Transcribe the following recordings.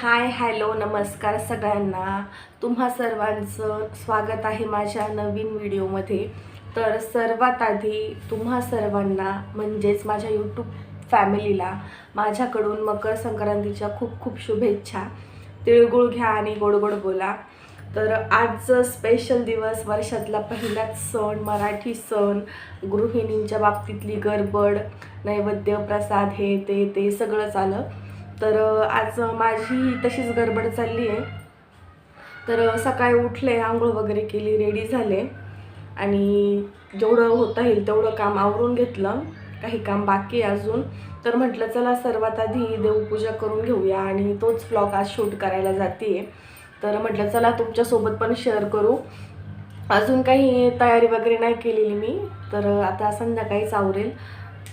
Hi hello नमस्कार सगळ्यांना. तुम्हा सर्वांचं स्वागत आहे माझ्या नवीन व्हिडिओमध्ये. तर सर्वात आधी तुम्हा सर्वांना म्हणजेच माझ्या यूट्यूब फॅमिलीला माझ्याकडून मकर संक्रांतीच्या खूप खूप शुभेच्छा. तिळगुळ घ्या आणि गोड गोड बोला. तर आजचं स्पेशल दिवस वर्षातला पहिलाच सण मराठी सण. गृहिणींच्या बाबतीतली गडबड नैवेद्य प्रसाद हे ते ते सगळंच आलं तर आज माझी तशीच गडबड चालली आहे. तर सकाळी उठले आंघोळ वगैरे केली रेडी झाले. आणि जेवढं होता येईल तेवढं काम आवरून घेतलं. काही काम बाकी आहे अजून. तर म्हटलं चला सर्वात आधी देवपूजा करून घेऊया आणि तोच ब्लॉग आज शूट करायला जाते तर म्हटलं चला तुमच्यासोबत पण शेअर करू. अजून काही तयारी वगैरे नाही केलेली मी. तर आता संध्याकाळीच आवरेल.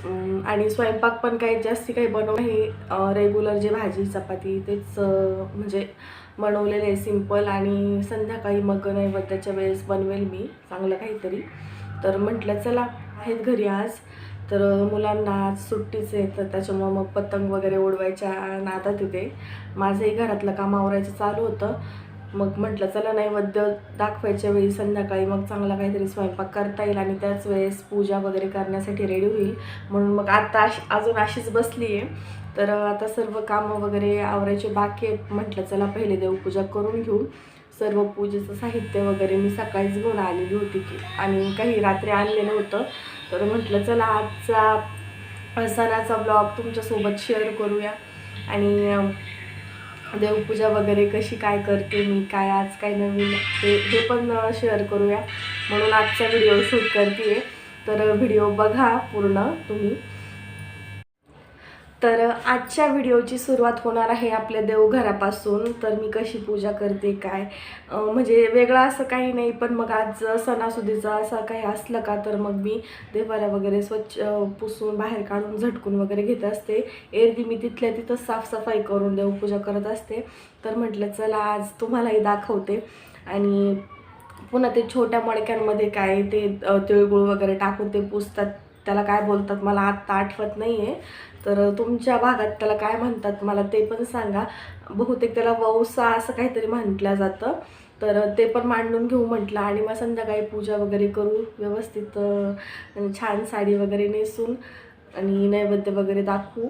आणि स्वयंपाक पण काही जास्ती काही बनव नाही रेग्युलर जे भाजी चपाती तेच म्हणजे बनवलेले आहे सिंपल आणि संध्याकाळी मग नैवेद्याच्या वेळेस बनवेल मी चांगलं काहीतरी. तर म्हटलं चला आहेत घरी आज. तर मुलांना आज सुट्टीच आहे तर त्याच्यामुळं मग पतंग वगैरे उडवायच्या नादात तिथे माझंही घरातलं काम आवरायचं चालू होतं. मग म्हटलं चला नैवेद्य दाखवायच्या वेळी संध्याकाळी मग चांगला काहीतरी स्वयंपाक करता येईल आणि त्याच वेळेस पूजा वगैरे करण्यासाठी रेडी होईल. म्हणून मग आता अजून अशीच बसली आहे. तर आता सर्व कामं वगैरे आवरायचे बाकी आहेत. म्हटलं चला पहिले देवपूजा करून घेऊ. सर्व पूजेचं साहित्य वगैरे मी सकाळीच घेऊन आलेली होती की आणि काही रात्री आणलेलं होतं तर म्हटलं चला आजचा सणाचा ब्लॉग तुमच्यासोबत शेअर करूया. आणि देवपूजा वगैरे कशी काय करते मी काय आज काय नवीन हे हे पण शेअर करूया. म्हणून आजचा व्हिडिओ शूट करते तर व्हिडिओ बघा पूर्ण तुम्ही. तर आजच्या व्हिडिओची सुरुवात होणार आहे आपल्या देवघरापासून. तर मी कशी पूजा करते काय? म्हणजे वेगळं असं काही नाही पण मग आज सणासुदीचं असं काही असलं का तर मग मी देवाला वगैरे स्वच्छ पुसून बाहेर काढून झटकून वगैरे घेत असते. एरवी मी तिथल्या तिथं साफसफाई करून देवपूजा करत असते. तर म्हटलं चला आज तुम्हालाही दाखवते. आणि पुन्हा ते छोट्या मडक्यांमध्ये काय ते तिळगुळ वगैरे टाकून ते पुसतात. त्याला काय बोलतात मला आत्ता आठवत नाही आहे तर तुमच्या भागात त्याला काय म्हणतात मला ते पण सांगा. बहुतेक त्याला वौसा असं काहीतरी म्हटलं जातं. तर ते पण मांडून घेऊ म्हटलं आणि मग संध्याकाळी पूजा वगैरे करू. व्यवस्थित छान साडी वगैरे नेसून आणि नैवेद्य वगैरे दाखवू.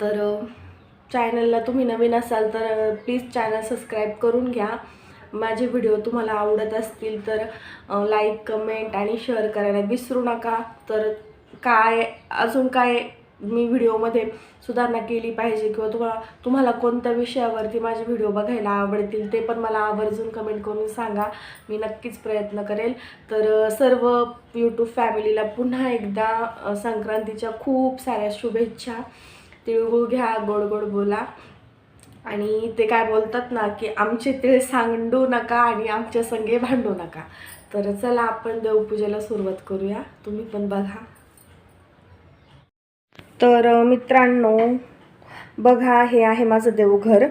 तर चॅनलला तुम्ही नवीन असाल तर प्लीज चॅनल सबस्क्राईब करून घ्या. माझे व्हिडिओ तुम्हाला आवडत असतील तर लाईक कमेंट आणि शेअर करायला विसरू नका. तर काय अजून काय मी व्हिडिओमध्ये सुधारणा केली पाहिजे किंवा तुम्हाला तुम्हाला कोणत्या विषयावरती माझे व्हिडिओ बघायला आवडतील ते पण मला आवर्जून कमेंट करून सांगा. मी नक्कीच प्रयत्न करेल. तर सर्व यूट्यूब फॅमिलीला पुन्हा एकदा संक्रांतीच्या खूप साऱ्या शुभेच्छा. तिळगुळ घ्या गोड गोड बोला. आणि ते काय बोलतात ना की आमचे तिळ सांडू नका आणि आमच्या संगे भांडू नका. तर चला आपण देवपूजेला सुरुवात करूया. तुम्ही पण बघा. तर मित्रांनो बघा हे आहे माझं देवघर.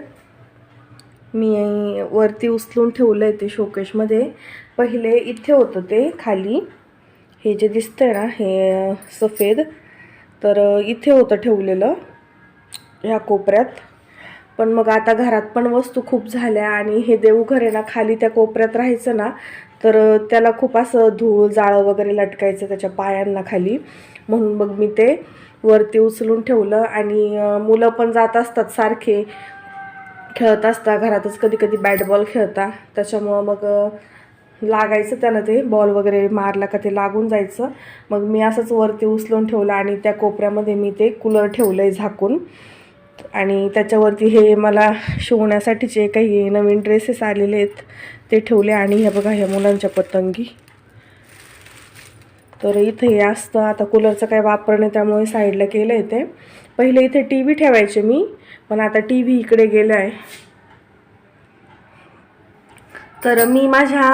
मी वरती उचलून ठेवलं आहे ते शोकेशमध्ये पहिले इथे होतं ते खाली. हे जे दिसतंय ना हे सफेद. तर इथे होतं ठेवलेलं ह्या कोपऱ्यात. पण मग आता घरात पण वस्तू खूप झाल्या आणि हे देवघर आहे ना खाली त्या कोपऱ्यात राहायचं ना तर त्याला खूप असं धूळ जाळं वगैरे लटकायचं त्याच्या पायांना खाली. म्हणून मग मी ते वरती उचलून ठेवलं आणि मुलं पण जात असतात सारखे. खेळत असता घरातच कधी कधी बॅट बॉल खेळता. त्याच्यामुळं मग लागायचं त्याला ते बॉल वगैरे मारला का ते लागून जायचं. मग मी असंच वरती उचलून ठेवलं आणि त्या कोपऱ्यामध्ये मी ते कूलर ठेवलं आहे झाकून. आणि त्याच्यावरती हे मला शिवण्यासाठी जे काही नवीन ड्रेसेस आलेले आहेत ते ठेवले. आणि हे बघा ह्या मुलांच्या पतंगी. तर इथे हे असतं आता कूलरचं काय वापर नाही त्यामुळे साईडला केलं आहे ते. पहिले इथे टी व्ही ठेवायचे मी पण आता टी व्ही इकडे गेला आहे तर मी माझ्या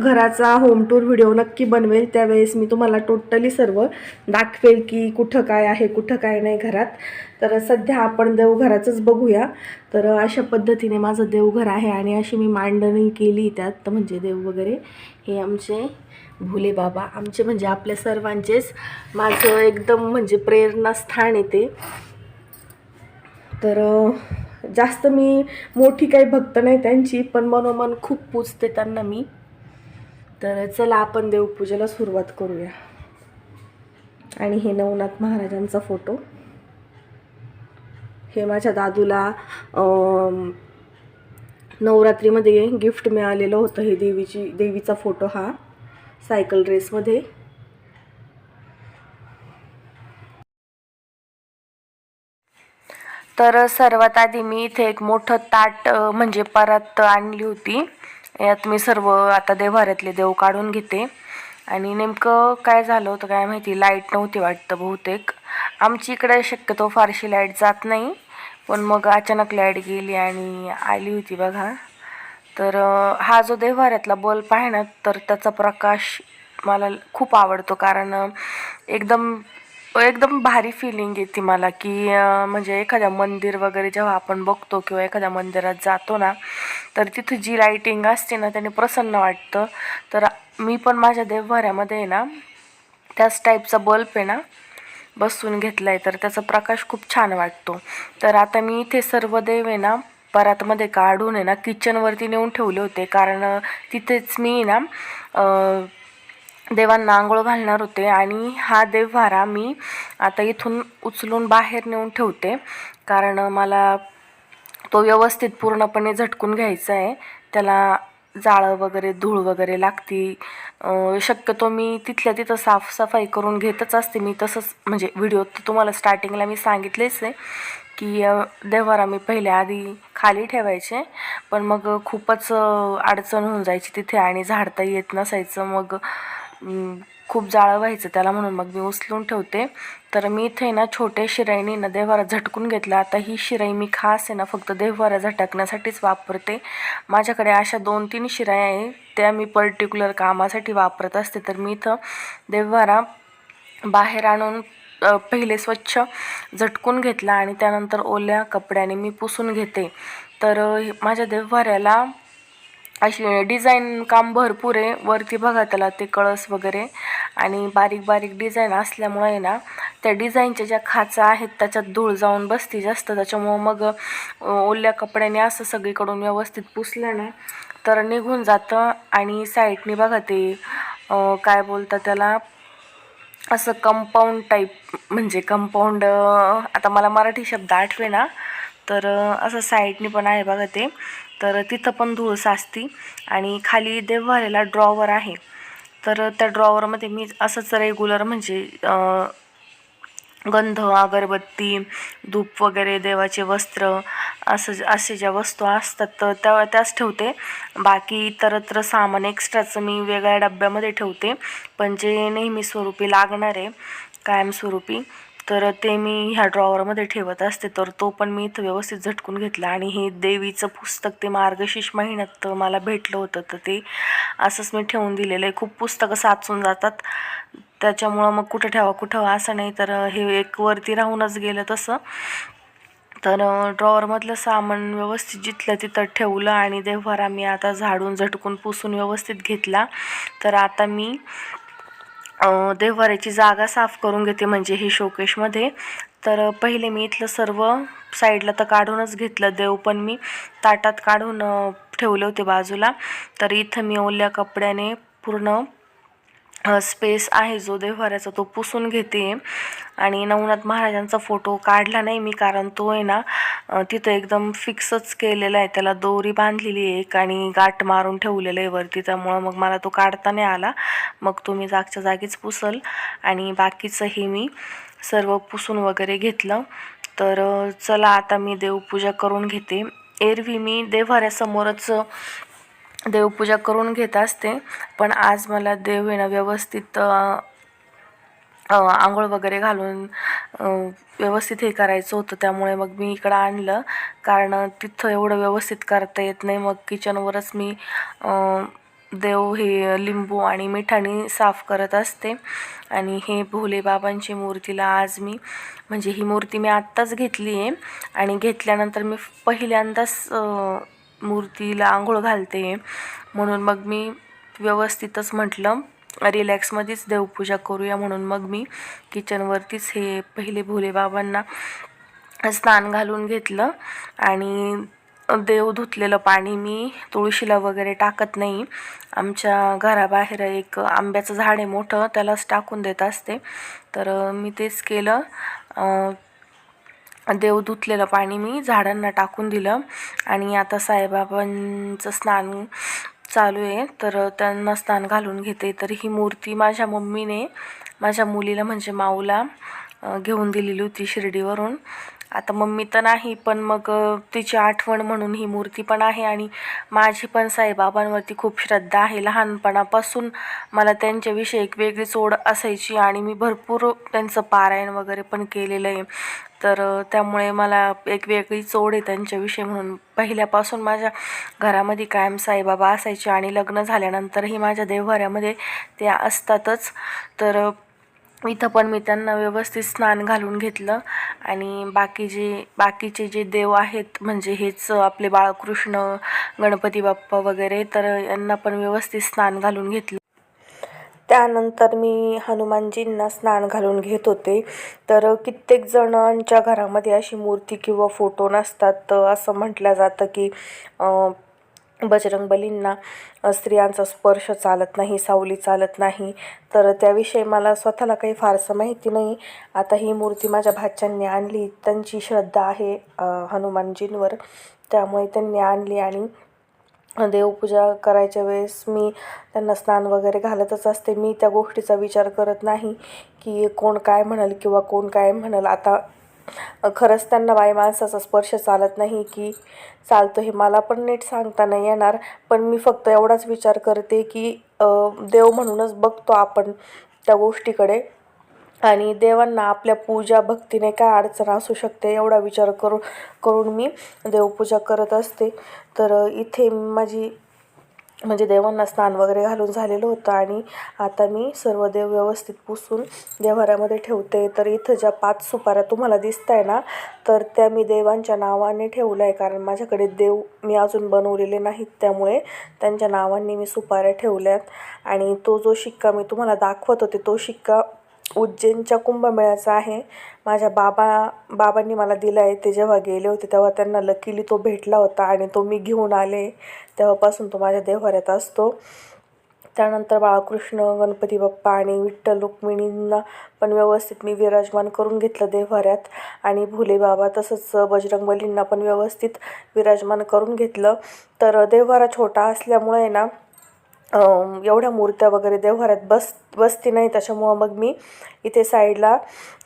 घराचा होम टूर व्हिडिओ नक्की बनवेल त्यावेळेस मी तुम्हाला टोटली सर्व दाखवेल की कुठं काय आहे कुठं काय नाही घरात. तर सध्या आपण देवघराचंच बघूया. तर अशा पद्धतीने माझं देवघर आहे आणि अशी मी मांडणी केली त्यात म्हणजे देव वगैरे हे आमचे भोले बाबा आमचे म्हणजे आपल्या सर्वांचेच माझं एकदम म्हणजे प्रेरणास्थान येते तर जास्त मी मोठी काही भक्त नाही त्यांची पण मनोमन खूप पूजते त्यांना मी. तर चला आपण देवपूजेला सुरुवात करूया. आणि हे नवनाथ महाराजांचा फोटो. हे माझ्या दादूला नवरात्रीमध्ये गिफ्ट मिळालेलं होतं हे देवीची देवीचा फोटो हा. सायकल रेसमध्ये. तर सर्वात आधी मी इथे एक मोठं ताट म्हणजे परत आणली होती. यात मी सर्व आता देवाऱ्यातले देव काढून घेते. आणि नेमकं काय झालं होतं काय माहिती लाइट नव्हती वाटतं बहुतेक. आमची इकडे शक्यतो फारशी लाइट जात नाही. पण मग अचानक लाइट गेली आणि आली होती बघा. तर हा जो देव्हाऱ्यातला बल्ब आहे ना तर त्याचा प्रकाश मला खूप आवडतो. कारण एकदम एकदम भारी फिलिंग येते मला की म्हणजे एखाद्या मंदिर वगैरे जेव्हा आपण बघतो किंवा एखाद्या मंदिरात जातो ना तर तिथे जी लाईटिंग असते ना त्याने प्रसन्न वाटतं. तर मी पण माझ्या देवभऱ्यामध्ये आहे ना त्याच टाईपचा बल्ब आहे ना बसवून घेतला आहे तर त्याचा प्रकाश खूप छान वाटतो. तर आता मी इथे सर्व देव आहे ना परातमध्ये काढून आहे ना किचनवरती नेऊन ठेवले होते. कारण तिथेच मी ना देवांना आंघोळ घालणार होते. आणि हा देवभारा मी आता इथून उचलून बाहेर नेऊन ठेवते. कारण मला तो व्यवस्थित पूर्णपणे झटकून घ्यायचा आहे. त्याला जाळं वगैरे धूळ वगैरे लागती शक्यतो मी तिथल्या तिथं साफसफाई करून घेतच असते. मी तसंच म्हणजे व्हिडिओ तर तुम्हाला स्टार्टिंगला मी सांगितलेच आहे. की देव्हार आम्ही मी पहिले आधी खाली ठेवायचे पण मग खूपच अडचण होऊन जायची तिथे आणि झाडता येत नसायचं. मग खूप जाळं व्हायचं त्याला म्हणून मग मी उचलून ठेवते. तर मी इथे ना छोट्या शिराईने ना देव्हारा झटकून घेतला. आता ही शिराई मी खास आहे ना फक्त देव्हारा झटकण्यासाठीच वापरते. माझ्याकडे अशा दोन तीन शिराई आहे त्या मी पर्टिक्युलर कामासाठी वापरत असते. तर मी इथं देव्हारा बाहेर आणून पहिले स्वच्छ झटकून घेतला आणि त्यानंतर ओल्या कपड्याने मी पुसून घेते. तर माझ्या देवभाऱ्याला अशी डिझाईन काम भरपूर आहे. वरती बघा त्याला ते कळस वगैरे. आणि बारीक बारीक डिझाईन असल्यामुळे आहे ना त्या डिझाईनच्या ज्या खाचा आहेत त्याच्यात धूळ जाऊन बसती जास्त. त्याच्यामुळं मग ओल्या कपड्याने असं सगळीकडून व्यवस्थित पुसलं ना तर निघून जातं. आणि साईडने बघा ते काय बोलतात त्याला असं कंपाऊंड टाईप म्हणजे कंपाऊंड आता मला मराठी शब्द आठवे ना तर असं साईडने पण आहे बघा ते. तर तिथं पण धूळ साचती आणि खाली देववाऱ्याला ड्रॉवर आहे. तर त्या ड्रॉवरमध्ये मी असंच रेग्युलर म्हणजे गंध अगरबत्ती धूप वगैरे देवाचे वस्त्र असं असे ज्या वस्तू असतात तर त्या त्याच ठेवते. बाकी इतरत्र सामान एक्स्ट्राचं मी वेगळ्या डब्यामध्ये ठेवते. पण जे नेहमी स्वरूपी लागणार आहे कायमस्वरूपी तर ते मी ह्या ड्रॉवरमध्ये ठेवत असते. तर तो पण मी इथं व्यवस्थित झटकून घेतला. आणि हे देवीचं पुस्तक ते मार्गशीर्ष महिन्यात मला भेटलं होतं तर ते असंच मी ठेवून दिलेलं आहे. खूप पुस्तकं साचून जातात. त्याच्यामुळं मग कुठं ठेवा कुठं असं नाही. तर हे एक वरती राहूनच गेलं तसं. तर ड्रॉवरमधलं सामान व्यवस्थित जिथलं तिथं ठेवलं आणि देवहारा मी आता झाडून झटकून पुसून व्यवस्थित घेतला. तर आता मी देवभाराची जागा साफ करून घेते म्हणजे हे शोकेशमध्ये तर पहिले मी इथलं सर्व साईडला तर काढूनच घेतलं देव पण मी ताटात काढून ठेवले होते बाजूला. तर इथं मी ओल्या कपड्याने पूर्ण स्पेस आहे जो देव्हाऱ्याचा तो पुसून घेते. आणि नवनाथ महाराजांचा फोटो काढला नाही मी कारण तो आहे ना तिथं एकदम फिक्सच केलेला आहे. त्याला दोरी बांधलेली आहे एक आणि गाठ मारून ठेवलेलं आहे वरती. त्यामुळं मग मला तो काढता नाही आला. मग तो मी जागच्या जागीच पुसल. आणि बाकीचं हे मी सर्व पुसून वगैरे घेतलं. तर चला आता मी देवपूजा करून घेते. एरवी मी देव्हाऱ्यासमोरच देवपूजा करून घेत असते. पण आज मला देव येणं ना व्यवस्थित आंघोळ वगैरे घालून व्यवस्थित हे करायचं होतं. त्यामुळे मग मी इकडं आणलं. कारण तिथं एवढं व्यवस्थित करता येत नाही. मग किचनवरच मी देव हे लिंबू आणि मिठाने साफ करत असते. आणि हे भोले बाबांची मूर्तीला आज मी म्हणजे ही मूर्ती मी आत्ताच घेतली आहे आणि घेतल्यानंतर मी पहिल्यांदाच मूर्तीला आंघोळ घालते. म्हणून मग मी व्यवस्थितच म्हटलं रिलॅक्समध्येच देवपूजा करूया. म्हणून मग मी किचनवरतीच हे पहिले भोले बाबांना स्नान घालून घेतलं आणि देव धुतलेलं पाणी मी तुळशीला वगैरे टाकत नाही. आमच्या घराबाहेर एक आंब्याचं झाड आहे मोठं त्यालाच टाकून देत असते. तर मी तेच केलं. देव धुतलेलं पाणी मी झाडांना टाकून दिलं. आणि आता साईबाबांचं स्नान चालू आहे. तर त्यांना स्नान घालून घेते. तर ही मूर्ती माझ्या मम्मीने माझ्या मुलीला म्हणजे माऊला घेऊन दिलेली होती शिर्डीवरून. आता मम्मी तर नाही पण मग तिची आठवण म्हणून ही मूर्ती पण आहे आणि माझी पण साईबाबांवरती खूप श्रद्धा आहे. लहानपणापासून मला त्यांच्याविषयी एक वेगळीच ओढ असायची आणि मी भरपूर त्यांचं पारायण वगैरे पण केलेलं आहे. तर त्यामुळे मला एक वेगळी चोड आहे त्यांच्याविषयी म्हणून. पहिल्यापासून माझ्या घरामध्ये कायम साईबाबा असायचे आणि लग्न झाल्यानंतरही माझ्या देवघरामध्ये ते असतातच. तर इथं पण मी त्यांना व्यवस्थित स्नान घालून घेतलं. आणि बाकी जे बाकीचे जे देव आहेत म्हणजे हेच आपले बाळकृष्ण गणपती बाप्पा वगैरे तर यांना पण व्यवस्थित स्नान घालून घेतलं. त्यानंतर मी हनुमानजींना स्नान घालून घेत होते. तर कित्येक जणांच्या घरामध्ये अशी मूर्ती किंवा फोटो नसतात असं म्हटलं जातं की बजरंगबलींना स्त्रियांचा स्पर्श चालत नाही सावली चालत नाही. तर त्याविषयी मला स्वतःला काही फारसं माहिती नाही. आता ही मूर्ती माझ्या भाच्यांनी आणली. त्यांची श्रद्धा आहे हनुमानजींवर. त्यामुळे त्यांनी आणली आणि देवपूजा करायच्या वेळेस मी त्यांना स्नान वगैरे घालतच असते. मी त्या गोष्टीचा विचार करत नाही की कोण काय म्हणाल किंवा कोण काय म्हणाल. आता खरंच त्यांना बाई माणसाचा स्पर्श चालत नाही की चालतो हे मला पण नीट सांगता नाही येणार. पण मी फक्त एवढाच विचार करते की देव म्हणूनच बघतो आपण त्या गोष्टीकडे. आणि देवांना आपल्या पूजा भक्तीने काय अडचण असू शकते एवढा विचार करू करून मी देवपूजा करत असते. तर इथे माझी म्हणजे देवांना स्नान वगैरे घालून झालेलं होतं आणि आता मी सर्व देव व्यवस्थित पुसून देवाऱ्यामध्ये ठेवते. तर इथं ज्या पाच सुपाऱ्या तुम्हाला दिसत आहे ना तर त्या मी देवांच्या नावाने ठेवलं आहे कारण माझ्याकडे देव मी अजून बनवलेले नाहीत. त्यामुळे त्यांच्या नावांनी मी सुपाऱ्या ठेवल्यात. आणि तो जो शिक्का मी तुम्हाला दाखवत होते तो शिक्का उज्जैनच्या कुंभमेळ्याचा आहे. माझ्या बाबा बाबांनी मला दिला आहे ते जेव्हा गेले होते तेव्हा त्यांना लकीली तो भेटला होता आणि तो मी घेऊन आले. तेव्हापासून तो माझ्या देवघरात असतो. त्यानंतर बाळकृष्ण गणपती बाप्पा आणि विठ्ठल रुक्मिणींना पण व्यवस्थित मी विराजमान करून घेतलं देवघरात आणि भुले बाबा तसंच बजरंगबलींना पण व्यवस्थित विराजमान करून घेतलं. तर देवघरा छोटा असल्यामुळे ना एवढ्या मूर्त्या वगैरे देवघरात बस बसती नाही त्याच्यामुळं मग मी इथे साईडला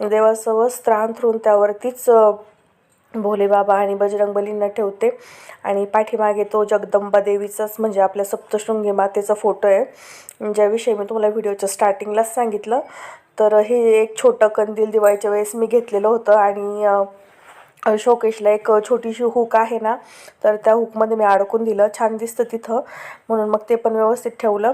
देवाचं वस्त्र अंथरून त्यावरतीच भोलेबाबा आणि बजरंगबलींना ठेवते. आणि पाठीमागे तो जगदंबा देवीचाच म्हणजे आपल्या सप्तशृंगी मातेचा फोटो आहे. ज्याविषयी मी तुम्हाला व्हिडिओच्या स्टार्टिंगलाच सांगितलं. तर हे एक छोटं कंदील दिवाळीच्या वेळेस मी घेतलेलं होतं आणि शोकेशला एक छोटीशी हुक आहे ना तर त्या हुकमध्ये मी अडकून दिलं. छान दिसतं तिथं. म्हणून मग ते पण व्यवस्थित ठेवलं.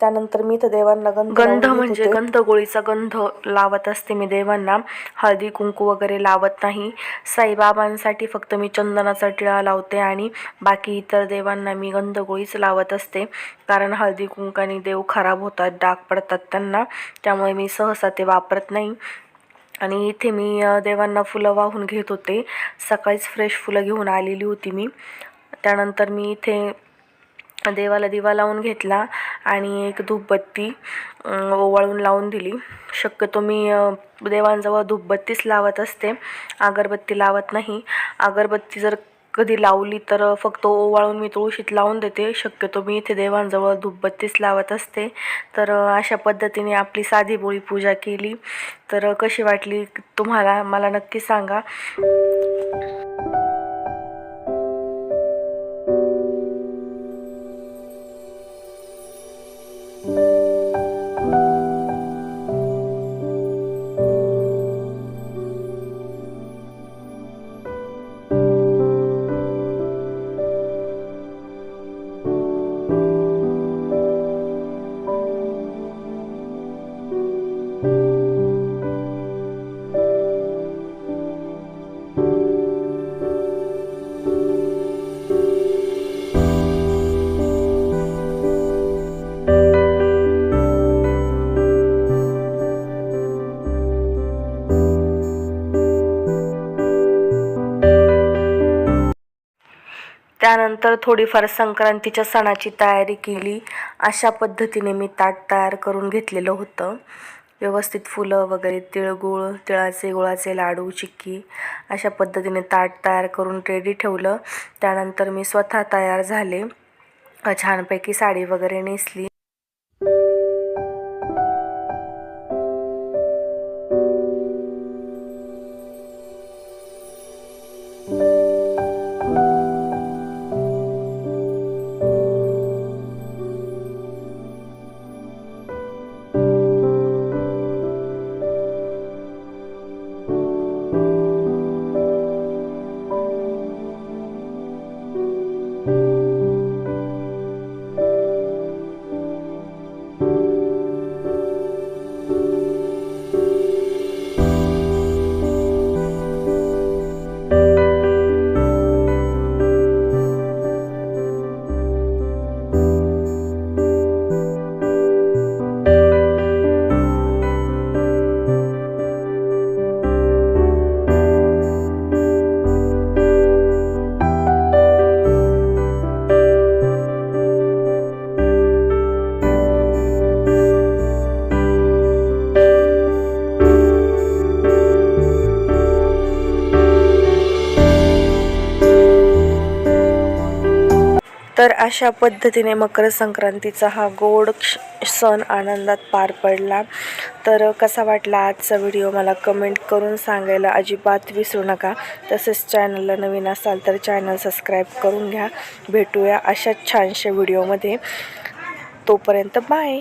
त्यानंतर मी तर देवांना गंध गंध म्हणजे गंधगोळीचा गंध लावत असते मी देवांना. हळदी कुंकू वगैरे लावत नाही. साईबाबांसाठी फक्त मी चंदनाचा टिळा लावते आणि बाकी इतर देवांना मी गंधगोळीच लावत असते. कारण हळदी कुंकाने देव खराब होतात डाग पडतात त्यांना. त्यामुळे मी सहसा ते वापरत नाही. आणि इथे मी देवांना फुलं वाहून घेत होते. सकाळीच फ्रेश फुलं घेऊन आलेली होती मी. त्यानंतर मी इथे देवाला दिवा लावून घेतला आणि एक धूपबत्ती ओवाळून लावून दिली. शक्यतो मी देवांजवळ धूपबत्तीच लावत असते. अगरबत्ती लावत नाही. अगरबत्ती जर कधी लावली तर फक्त ओवाळून मी तुळशीत लावून देते. शक्यतो मी इथे देवांजवळ धूपबत्तीच लावत असते. तर अशा पद्धतीने आपली साधी बोळी पूजा केली. तर कशी वाटली तुम्हाला मला नक्की सांगा. त्यानंतर थोडीफार संक्रांतीच्या सणाची तयारी केली. अशा पद्धतीने मी ताट तयार करून घेतलेलं होतं. व्यवस्थित फुलं वगैरे तिळगुळ तिळाचे गुळाचे लाडू चिक्की अशा पद्धतीने ताट तयार करून रेडी ठेवलं. त्यानंतर मी स्वतः तयार झाले. छानपैकी साडी वगैरे नेसली. तर अशा पद्धतीने मकर संक्रांतीचा हा गोड क्ष सण आनंदात पार पडला. तर कसा वाटला आजचा व्हिडिओ मला कमेंट करून सांगायला अजिबात विसरू नका. तसेच चॅनलला नवीन असाल तर चॅनल सबस्क्राईब करून घ्या. भेटूया अशाच छानशा व्हिडिओमध्ये. तोपर्यंत बाय.